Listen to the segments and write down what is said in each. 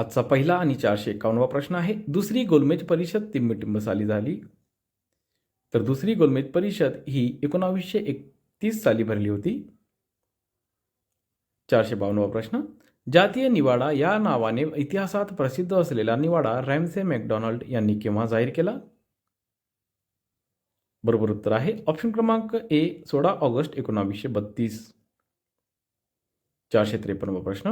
आजचा पहिला आणि चारशे एकावन्नवा प्रश्न आहे. दुसरी गोलमेज परिषद टिंबटिंब साली झाली. तर दुसरी गोलमेज परिषद ही एकोणावीसशे एकतीस साली भरली होती. चारशे बावन्नवा प्रश्न. जातीय निवाडा या नावाने इतिहासात प्रसिद्ध असलेला निवाडा रॅमसे मॅकडॉनल्ड यांनी केव्हा जाहीर केला? बरोबर उत्तर आहे. ऑप्शन क्रमांक ए सोळा ऑगस्ट एकोणावीसशे बत्तीस. चारशे त्रेपन्नवा प्रश्न.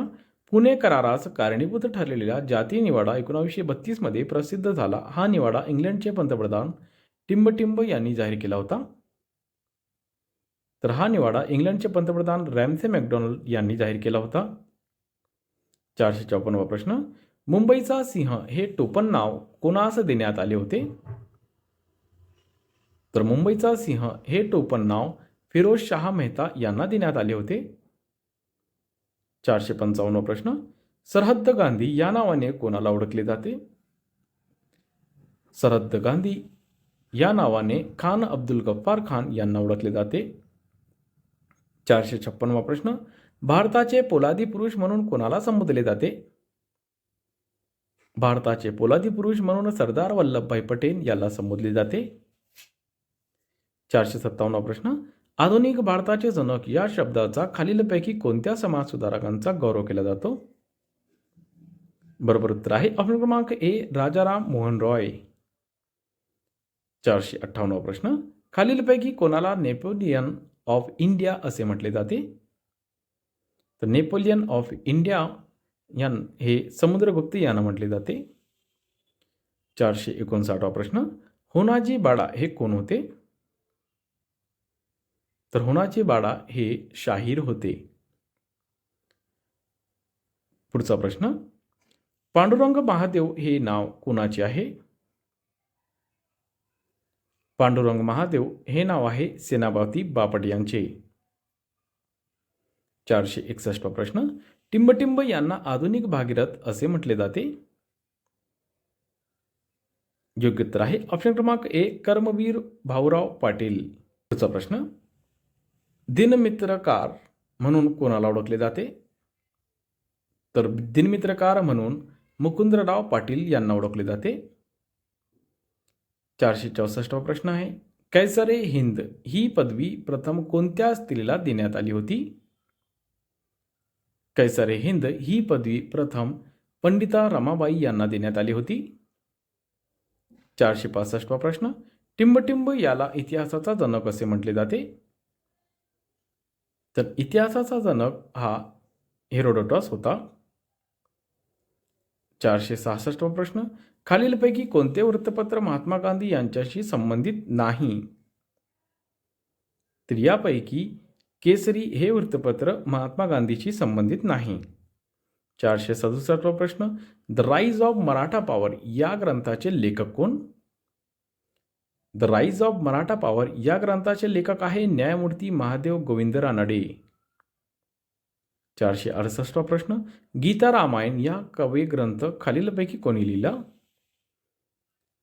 पुणे करारास कारणीभूत ठरलेला जातीय निवाडा एकोणावीसशे बत्तीसमध्ये प्रसिद्ध झाला. हा निवाडा इंग्लंडचे पंतप्रधान टिंबटिंब यांनी जाहीर केला होता. तर हा निवाडा इंग्लंडचे पंतप्रधान रॅमसे मॅकडॉनल्ड यांनी जाहीर केला होता. चारशे चौपन्नवा प्रश्न. मुंबईचा सिंह हे टोपण नाव कोणास देण्यात आले होते? तर मुंबईचा सिंह हे टोपण नाव फिरोज शहा मेहता यांना देण्यात आले होते. चारशे पंचावन्न प्रश्न. सरहद्द गांधी या नावाने कोणाला ओळखले जाते? सरहद्द गांधी या नावाने खान अब्दुल गफ्फार खान यांना ओळखले जाते. चारशे छप्पनवा प्रश्न भारताचे पोलादी पुरुष म्हणून कोणाला संबोधले जाते? भारताचे पोलादी पुरुष म्हणून सरदार वल्लभभाई पटेल याला संबोधले जाते. चारशे सत्तावन्न प्रश्न आधुनिक भारताचे जनक या शब्दाचा खालीलपैकी कोणत्या समाज सुधारकांचा गौरव केला जातो? बरोबर उत्तर आहे ऑप्शन क्रमांक ए राजाराम मोहन रॉय. चारशे अठ्ठावन्न प्रश्न. खालीलपैकी कोणाला नेपोलियन ऑफ इंडिया असे म्हटले जाते? तर नेपोलियन ऑफ इंडिया यान हे समुद्रगुप्त यांना म्हटले जाते. चारशे एकोणसाठवा प्रश्न. होनाजी बाडा हे कोण होते? तर बाळा हे शाहीर होते. पुढचा प्रश्न पांडुरंग महादेव हे नाव कोणाचे आहे? पांडुरंग महादेव हे नाव आहे सेनापती बापट यांचे. चारशे एकसष्ट प्रश्न टिंबटिंब यांना आधुनिक भागीरथ असे म्हटले जाते? योग्य उत्तर आहे. ऑप्शन क्रमांक ए कर्मवीर भाऊराव पाटील. पुढचा प्रश्न दिनमित्रकार म्हणून कोणाला ओळखले जाते? तर दिनमित्रकार म्हणून मुकुंदराव पाटील यांना ओळखले जाते. चारशे चौसष्टवा प्रश्न आहे. कैसरे हिंद ही पदवी प्रथम कोणत्या स्त्रीला देण्यात आली होती? कैसरे हिंद ही पदवी प्रथम पंडिता रमाबाई यांना देण्यात आली होती. चारशे पासष्टवा प्रश्न. टिंबटिंब याला इतिहासाचा जनक असे म्हटले जाते. तर इतिहासाचा जनक हा हेरोडोटॉस होता. चारशे सहासष्टवा प्रश्न. खालीलपैकी कोणते वृत्तपत्र महात्मा गांधी यांच्याशी संबंधित नाही? तर यापैकी केसरी हे वृत्तपत्र महात्मा गांधीशी संबंधित नाही. चारशे सदुसष्टवा प्रश्न. The rise of Maratha power या ग्रंथाचे लेखक कोण? The rise of Maratha power या ग्रंथाचे लेखक आहे न्यायमूर्ती महादेव गोविंद रानडे चारशे अडसष्टवा प्रश्न. गीता रामायण या काव्यग्रंथ खालीलपैकी कोणी लिहिला?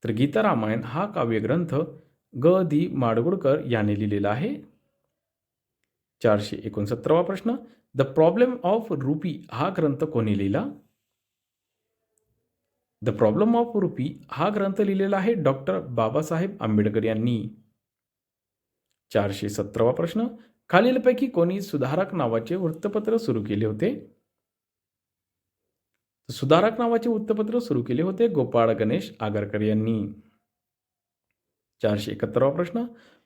तर गीता रामायण हा काव्यग्रंथ ग. दी. माडगुडकर याने लिहिलेला आहे. चारशे एकोणसत्तरवा प्रश्न. द प्रॉब्लेम ऑफ रुपी हा ग्रंथ कोणी लिहिला? द प्रॉब्लेम ऑफ रुपी हा ग्रंथ लिहिलेला आहे डॉक्टर बाबासाहेब आंबेडकर यांनी. चारशे सतरावा प्रश्न. खालीलपैकी कोणी सुधारक नावाचे वृत्तपत्र सुरू केले होते? सुधारक नावाचे वृत्तपत्र सुरू केले होते गोपाळ गणेश आगरकर यांनी. चारशे एकाहत्तरावा प्रश्न.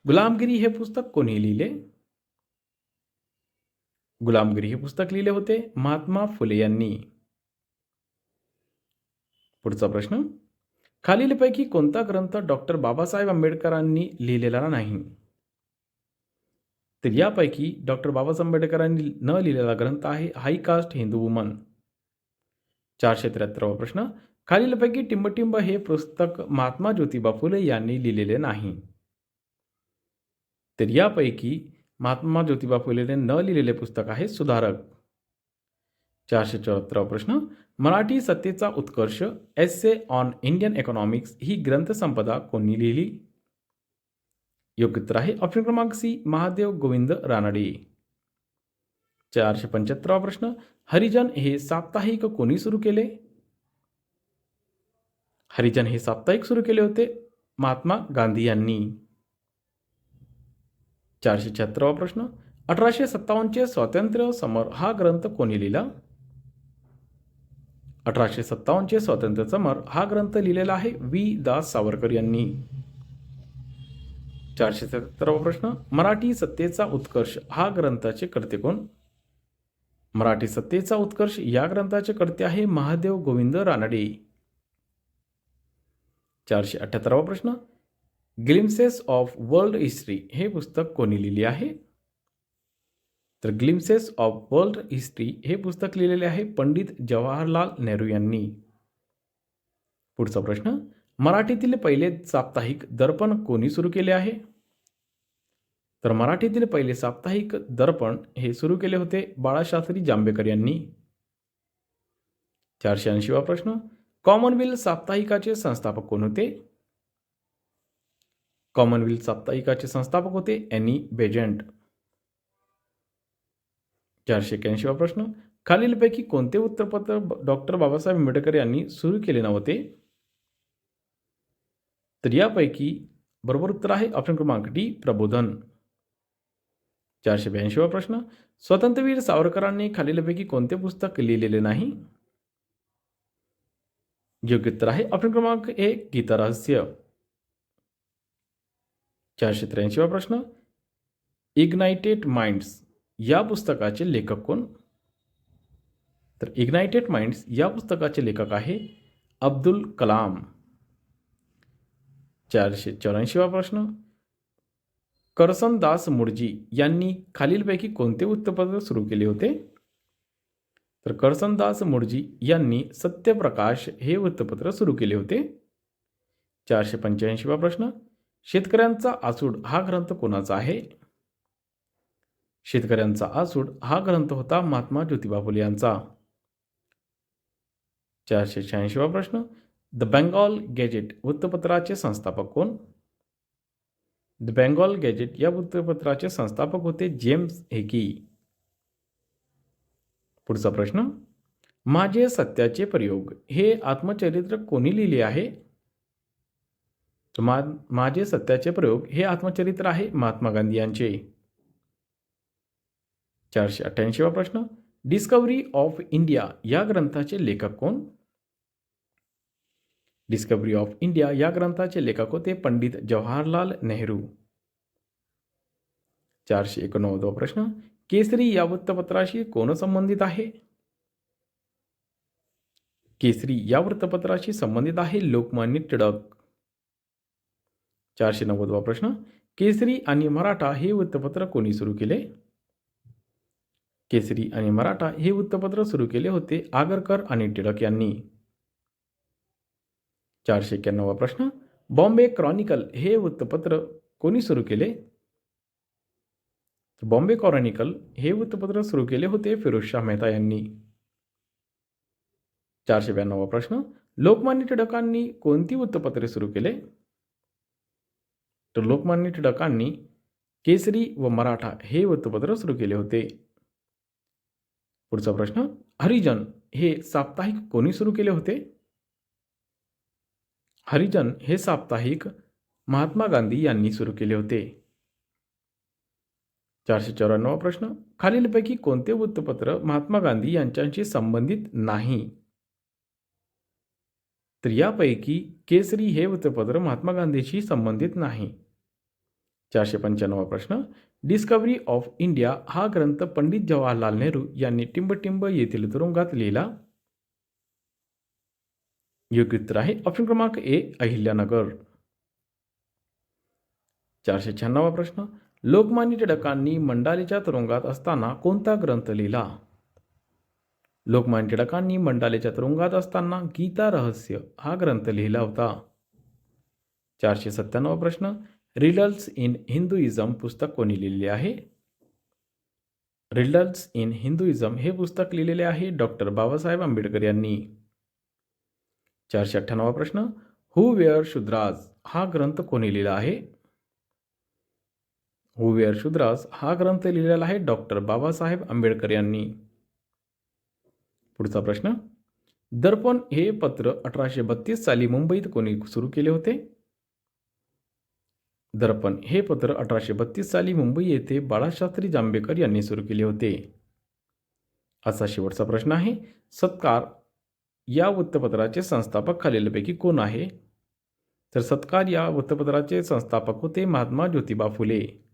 गुलामगिरी हे पुस्तक कोणी लिहिले? गुलामगिरी हे पुस्तक लिहिले होते महात्मा फुले यांनी. पुढचा प्रश्न. खालीलपैकी कोणता ग्रंथ डॉक्टर बाबासाहेब आंबेडकरांनी लिहिलेला नाही? तर यापैकी डॉक्टर बाबासाहेब आंबेडकरांनी न लिहिलेला ग्रंथ आहे हाय कास्ट हिंदू वुमन. चारशे त्र्याहत्तरावा प्रश्न. खालीलपैकी टिंबटिंब हे पुस्तक महात्मा ज्योतिबा फुले यांनी लिहिलेले नाही. तर यापैकी महात्मा ज्योतिबा फुलेने न लिहिलेले पुस्तक आहे सुधारक. चारशे चौऱ्याहत्तरावा प्रश्न. मराठी सत्तेचा उत्कर्ष एस ऑन इंडियन इकॉनॉमिक्स ही ग्रंथसंपदा कोणी लिहिली? योग्य उत्तर आहे ऑप्शन क्रमांक सी महादेव गोविंद रानडे. चारशे पंच्याहत्तरावा प्रश्न. हरिजन हे साप्ताहिक कोणी सुरू केले? हरिजन हे साप्ताहिक सुरू केले होते महात्मा गांधी यांनी. चारशे शहात्तरावा प्रश्न. अठराशे सत्तावन्नचे स्वातंत्र्य समर हा ग्रंथ कोणी लिहिला? अठराशे सत्तावन्नचे स्वातंत्र्य समर हा ग्रंथ लिहिलेला आहे वी दास सावरकर यांनी. चारशे सत्तरावा प्रश्न मराठी सत्तेचा उत्कर्ष हा ग्रंथाचे कर्ते कोण? मराठी सत्तेचा उत्कर्ष या ग्रंथाचे कर्ते आहे महादेव गोविंद रानडे. चारशे अठ्ठ्याहत्तरावा प्रश्न ग्लिम्सेस ऑफ वर्ल्ड हिस्ट्री हे पुस्तक कोणी लिहिले आहे? तर ग्लिम्सेस ऑफ वर्ल्ड हिस्ट्री हे पुस्तक लिहिलेले आहे पंडित जवाहरलाल नेहरू यांनी. पुढचा प्रश्न मराठीतील पहिले साप्ताहिक दर्पण कोणी सुरू केले आहे? तर मराठीतील पहिले साप्ताहिक दर्पण हे सुरू केले होते बाळाशास्त्री जांभेकर यांनी. चारशे ऐंशीवा प्रश्न कॉमनवेल्थ साप्ताहिकाचे संस्थापक कोण होते? कॉमनवेल्थ साप्ताहिकाचे संस्थापक होते एनी बेजंट. चारशे एक्याऐंशीवा प्रश्न. खालीलपैकी कोणते उत्तरपत्र डॉक्टर बाबासाहेब आंबेडकर यांनी सुरू केले नव्हते? तर यापैकी बरोबर उत्तर आहे ऑप्शन क्रमांक डी प्रबोधन. चारशे ब्याऐंशीवा प्रश्न. स्वतंत्रवीर सावरकरांनी खालीलपैकी कोणते पुस्तक लिहिलेले नाही? योग्य उत्तर आहे ऑप्शन क्रमांक एक गीतारहस्य चारशे त्र्याऐंशीवा प्रश्न. Ignited minds. या पुस्तकाचे लेखक कोण? तर इग्नायटेड माइंड्स या पुस्तकाचे लेखक आहे अब्दुल कलाम. चारशे चौऱ्याऐंशीवा प्रश्न. करसनदास मुळजी यांनी खालीलपैकी कोणते वृत्तपत्र सुरू केले होते? तर करसनदास मुळजी यांनी सत्यप्रकाश हे वृत्तपत्र सुरू केले होते. चारशे पंच्याऐंशीवा प्रश्न. शेतकऱ्यांचा आसूड हा ग्रंथ कोणाचा आहे? शेतकऱ्यांचा आसूड हा ग्रंथ होता महात्मा ज्योतिबा फुले यांचा. चारशे शहाऐंशीवा प्रश्न द बेंगॉल गॅजेट वृत्तपत्राचे संस्थापक कोण? द बेंगॉल गॅजेट या वृत्तपत्राचे संस्थापक होते जेम्स हेकी. पुढचा प्रश्न माझे सत्याचे प्रयोग हे आत्मचरित्र कोणी लिहिले आहे? मा माझे सत्याचे प्रयोग हे आत्मचरित्र आहे महात्मा गांधी यांचे. चारशे अठ्ठ्याऐंशीवा प्रश्न. डिस्कवरी ऑफ इंडिया या ग्रंथाचे लेखक कोण? डिस्कवरी ऑफ इंडिया या ग्रंथाचे लेखक होते पंडित जवाहरलाल नेहरू. चारशे एकोणनव्वदवा प्रश्न. केसरी या वृत्तपत्राशी कोण संबंधित आहे? केसरी या वृत्तपत्राशी संबंधित आहे लोकमान्य टिळक. चारशे नव्वदवा प्रश्न. केसरी आणि मराठा हे वृत्तपत्र कोणी सुरू केले? केसरी आणि मराठा हे वृत्तपत्र सुरू केले होते आगरकर आणि टिळक यांनी. चारशे एक्क्याण्णवा प्रश्न. बॉम्बे क्रॉनिकल हे वृत्तपत्र कोणी सुरू केले? बॉम्बे क्रॉनिकल हे वृत्तपत्र सुरू केले होते फिरोजशाह मेहता यांनी. चारशे ब्याण्णवा प्रश्न. लोकमान्य टिळकांनी कोणती वृत्तपत्रे सुरू केले? तर लोकमान्य टिळकांनी केसरी व मराठा हे वृत्तपत्र सुरू केले होते. पुढचा प्रश्न हरिजन हे साप्ताहिक कोणी सुरू केले होते? हरिजन हे साप्ताहिक महात्मा गांधी यांनी सुरू केले होते. चारशे चौऱ्याण्णव प्रश्न खालीलपैकी कोणते वृत्तपत्र महात्मा गांधी यांच्याशी संबंधित नाही? तर यापैकी केसरी हे वृत्तपत्र महात्मा गांधीशी संबंधित नाही. चारशे पंच्याण्णव प्रश्न. डिस्कवरी ऑफ इंडिया हा ग्रंथ पंडित जवाहरलाल नेहरू यांनी टिंबटिंब येथील तुरुंगात लिहिला. योग्य उत्तर आहे ऑप्शन क्रमांक ए अहिल्यानगर. चारशे शहाण्णवा प्रश्न. लोकमान्य टिळकांनी मंडालेच्या तुरुंगात असताना कोणता ग्रंथ लिहिला? लोकमान्य टिळकांनी मंडालेच्या तुरुंगात असताना गीता रहस्य हा ग्रंथ लिहिला होता. चारशे सत्त्याण्णव प्रश्न. रिडल्स इन हिंदुइझम पुस्तक कोणी लिहिलेले आहे? रिडल्स इन हिंदुइझम हे पुस्तक लिहिलेले आहे डॉक्टर बाबासाहेब आंबेडकर यांनी. चारशे अठ्ठ्याण्णवा प्रश्न. हु वेअर शुद्राज हा ग्रंथ कोणी लिहिला आहे? हु वेअर शुद्राज हा ग्रंथ लिहिलेला आहे डॉक्टर बाबासाहेब आंबेडकर यांनी. पुढचा प्रश्न. दर्पण हे पत्र अठराशे बत्तीस साली मुंबईत कोणी सुरू केले होते? दर्पण. हे पत्र अठराशे बत्तीस साली मुंबई येथे बाळाशास्त्री जांभेकर यांनी सुरू केले होते. असा शेवटचा प्रश्न आहे. सत्कार या वृत्तपत्राचे संस्थापक खालीलपैकी कोण आहे? तर सत्कार या वृत्तपत्राचे संस्थापक होते महात्मा ज्योतिबा फुले.